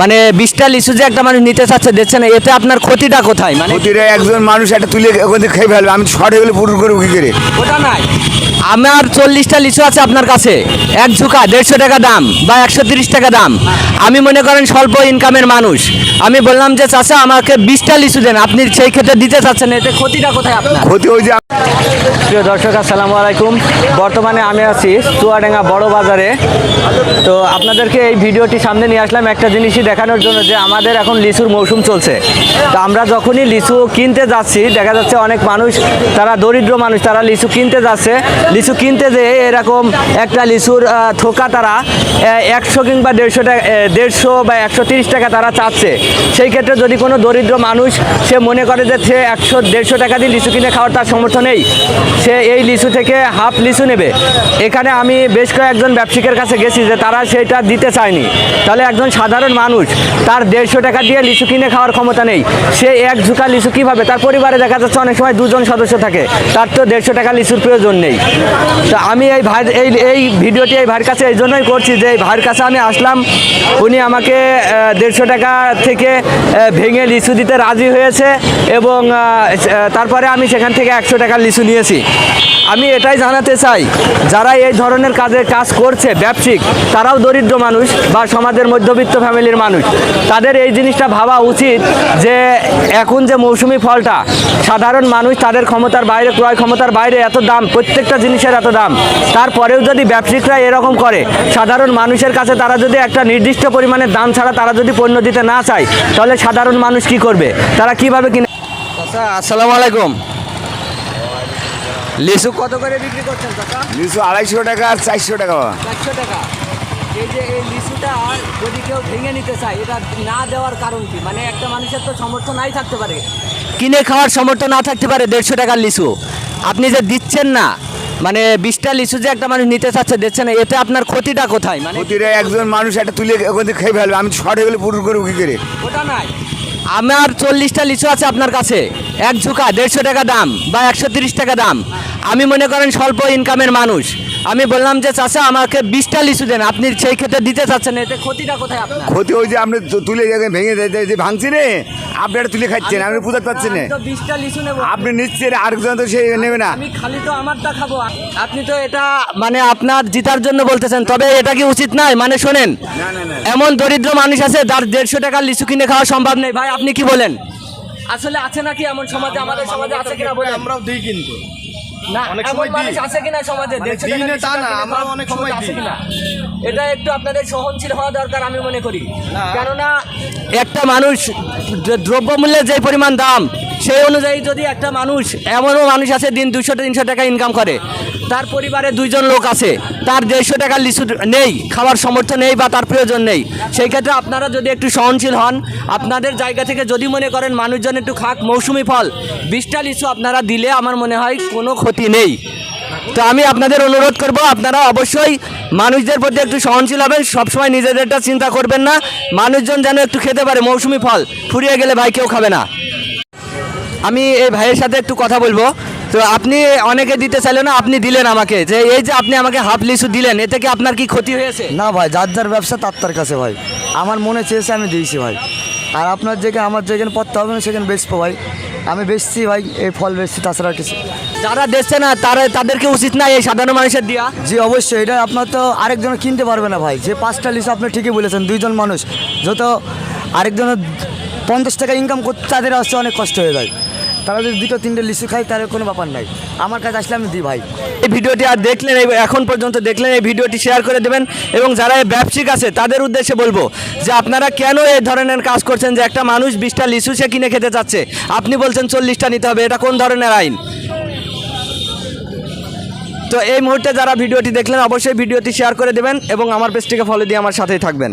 মানে বিশটা লিচু যে একটা মানুষ নিতে চাচ্ছে না এতে আপনার ক্ষতিটা কোথায়? মানে প্রতিটা একজন মানুষ একটা তুলে ওখান থেকে খেয়ে ফেলবে আমি শর্ট হয়ে গেলে পুরো করে উকি করে। ওটা নাই। আমার চল্লিশটা লিচু আছে আপনার কাছে। এক ঝুঁকা দেড়শো টাকা দাম বা একশো তিরিশ টাকা দাম। আমি মনে করেন স্বল্প ইনকামের মানুষ। আমি বললাম যে চাচা আমাকে বিশটা লিচু দেন। আপনি সেই ক্ষেত্রে দিতে চাচ্ছেন এতে ক্ষতিটা কোথায় আপনার? ক্ষতি ওই যে প্রিয় দর্শক, আসসালামু আলাইকুম। বর্তমানে আমি আছি চুয়াডাঙ্গা বড় বাজারে। তো আপনাদেরকে এই ভিডিওটি সামনে নিয়ে আসলাম একটা জিনিসই দেখানোর জন্য যে আমাদের এখন লিচুর মৌসুম চলছে। তো আমরা যখনই লিচু কিনতে যাচ্ছি, দেখা যাচ্ছে অনেক মানুষ, তারা দরিদ্র মানুষ, তারা লিচু কিনতে যাচ্ছে। লিচু কিনতে যেয়ে এরকম একটা লিচুর থোকা তারা একশো কিংবা দেড়শো টাকা দেড়শো বা একশো তিরিশ টাকা তারা চাচ্ছে। সেই ক্ষেত্রে যদি কোনো দরিদ্র মানুষ সে মনে করে যে সে একশো দেড়শো টাকা দিয়ে লিচু কিনে খাওয়ার তার সমর্থ নেই। সে এই লিচু থেকে হাফ লিচু নেবে। এখানে আমি বেশ কয়েকজন ব্যবসায়িকের কাছে গেছি যে তারা সেটা দিতে চায়নি। তাহলে একজন সাধারণ মানুষ, তার দেড়শো টাকা দিয়ে লিচু কিনে খাওয়ার ক্ষমতা নেই। সে এক ঝুঁকা লিচু কীভাবে? তার পরিবারে দেখা যাচ্ছে অনেক সময় দুজন সদস্য থাকে। তার তো দেড়শো টাকা লিচুর প্রয়োজন নেই। তো আমি এই ভাই এই এই ভিডিওটি এই ভাইয়ের কাছে এই জন্যই করছি যে এই ভাইয়ের কাছে আমি আসলাম। উনি আমাকে দেড়শো টাকা থেকে ভেঙে লিচু দিতে রাজি হয়েছে এবং তারপরে আমি সেখান থেকে একশো টাকার লিচু নিয়েছি। আমি এটাই জানাতে চাই, যারা এই ধরনের কাজে কাজ করছে, ব্যবসায়িক, তারাও দরিদ্র মানুষ বা সমাজের মধ্যবিত্ত ফ্যামিলির মানুষ। তাদের এই জিনিসটা ভাবা উচিত যে, এখন যে মৌসুমি ফলটা, সাধারণ মানুষ তাদের ক্ষমতার বাইরে, ক্রয় ক্ষমতার বাইরে এত দাম, প্রত্যেকটা জিনিসের এত দাম। তারপরেও যদি ব্যবসায়িকরা এরকম করে, সাধারণ মানুষের কাছে তারা যদি একটা নির্দিষ্ট পরিমাণের দাম ছাড়া তারা যদি পণ্য দিতে না চায়, তাহলে সাধারণ মানুষ কি করবে? তারা কীভাবে কিনে আচ্ছা আসসালামু আলাইকুম। লিচু কত করে বিক্রি করছেন কাকা? লিচু আড়াইশো টাকা আর চারশো টাকা। বাবা। চারশো টাকা। এই যে এই লিচুটা যদি কেউ ভেঙে নিতে চায় এটা না দেওয়ার কারণ কি? মানে একটা মানুষের তো সমর্থ নাই থাকতে পারে। কিনে খাওয়ার সমর্থ না থাকতে পারে দেড়শো টাকার লিচু আপনি যে দিচ্ছেন না মানে বিশটা লিচু যে একটা মানুষ নিতে চাচ্ছে দিচ্ছে না এতে আপনার ক্ষতিটা কোথায়? মানে প্রতিটা একজন মানুষ একটা তুলে ওখান থেকে খেয়ে ফেলবে। আমি শর্ট হয়ে গেলে পুরো করে উকি করে? ওটা নাই। আমার চল্লিশটা লিচু আছে আপনার কাছে। এক ঝুঁকা, দেড়শো টাকা দাম বা একশো টাকা দাম। আমি মনে করেন স্বল্প ইনকামের মানুষ। আমি বললাম যে চাচা আমাকে বিশটা লিচু দেন। আপনি সেই ক্ষেত্রে দিতে চাচ্ছেন এতে ক্ষতিটা কোথায় আপনার? ক্ষতি ওই যে আপনি তুলে ভেঙে যে ভাঙছি রে। আপনি একটা তুলে খাচ্ছেন আপনি বুঝতে পারছেন না। তো বিশটা লিচু নেব। আপনি নিচ্ছেন আরেকজন তো সে নেবে না। আমি খালি তো আমারটা খাব। আপনি তো এটা মানে আপনার জিতার জন্য বলতেছেন। তবে এটা কি উচিত নয়? মানে শোনেন না, না, না। এমন দরিদ্র মানুষ আছে যার দেড়শো টাকার লিচু কিনে খাওয়া সম্ভব নেই। ভাই আপনি কি বলেন? আসলে আছে নাকি এমন সমাজে? আমাদের সমাজে আছে কিনা বলেন? আমরাও দিই কিন্তু। না অনেক এমন সময় মানুষ আছে কিনা সমাজে? মানে দেড়শো না লিচু তা না, কিনে অনেক সময় আছে কিনা? এটা একটু আপনাদের সহনশীল হওয়া দরকার আমি মনে করি। কেননা একটা মানুষ যে দ্রব্যমূল্যের যে পরিমাণ দাম সেই অনুযায়ী যদি একটা মানুষ, এমনও মানুষ আছে, দিন দুশো তিনশো টাকা ইনকাম করে, তার পরিবারে দুইজন লোক আছে, তার দেড়শো টাকার লিচু নেই, খাওয়ার সামর্থ্য নেই বা তার প্রয়োজন নেই, সেই ক্ষেত্রে আপনারা যদি একটু সহনশীল হন, আপনাদের জায়গা থেকে যদি মনে করেন মানুষজন একটু খাক, মৌসুমি ফল, বিশটা লিচু আপনারা দিলে আমার মনে হয় কোনো ক্ষতি নেই। তো আমি আপনাদের অনুরোধ করব, আপনারা অবশ্যই মানুষদের প্রতি একটু সহনশীল হবেন, সবসময় নিজেদেরটা চিন্তা করবেন না, মানুষজন যেন একটু খেতে পারে, মৌসুমি ফল, ফুরিয়ে গেলে ভাই কেউ খাবে না। আমি এই ভাইয়ের সাথে একটু কথা বলব। তো আপনি অনেকে দিতে চাইলেন না আপনি দিলেন আমাকে। যে এই যে আপনি আমাকে হাফ লিচু দিলেন এতে কি আপনার কি ক্ষতি হয়েছে? না ভাই যার যার ব্যবসা তার তার কাছে ভাই। আমার মনে চেয়েছে আমি দিয়েছি ভাই। আর আপনার যেখানে আমার যেখানে পড়তে হবে না সেখানে বেচবো ভাই। আমি বেচছি ভাই এই ফল বেচছি তাছাড়া কিছু। যারা দেখছে না তারা তাদেরকে উচিত না এই সাধারণ মানুষের দিয়া। জি অবশ্যই এটা আপনার তো আরেকজন কিনতে পারবে না ভাই। যে পাঁচটা লিচু আপনি ঠিকই বলেছেন দুইজন মানুষ। যত আরেকজনের পঞ্চাশ টাকা ইনকাম করতে তাদের আসতে অনেক কষ্ট হয়ে যায়। তারা যদি দুটো, তিনটে লিচু খায় তার কোনো ব্যাপার নাই। আমার কাছে আসলে আমি দিই ভাই। এই ভিডিওটি আর দেখলেন এই এখন পর্যন্ত দেখলেন, এই ভিডিওটি শেয়ার করে দেবেন এবং যারা এই ব্যবসায়িক আছে, তাদের উদ্দেশ্যে বলব যে আপনারা কেন এই ধরনের কাজ করছেন যে একটা মানুষ বিশটা লিচু সে কিনে খেতে চাচ্ছে? আপনি বলছেন চল্লিশটা নিতে হবে, এটা কোন ধরনের আইন? তো এই মুহূর্তে যারা ভিডিওটি দেখলেন, অবশ্যই ভিডিওটি শেয়ার করে দেবেন এবং আমার পেজটিকে ফলো দিয়ে আমার সাথেই থাকবেন।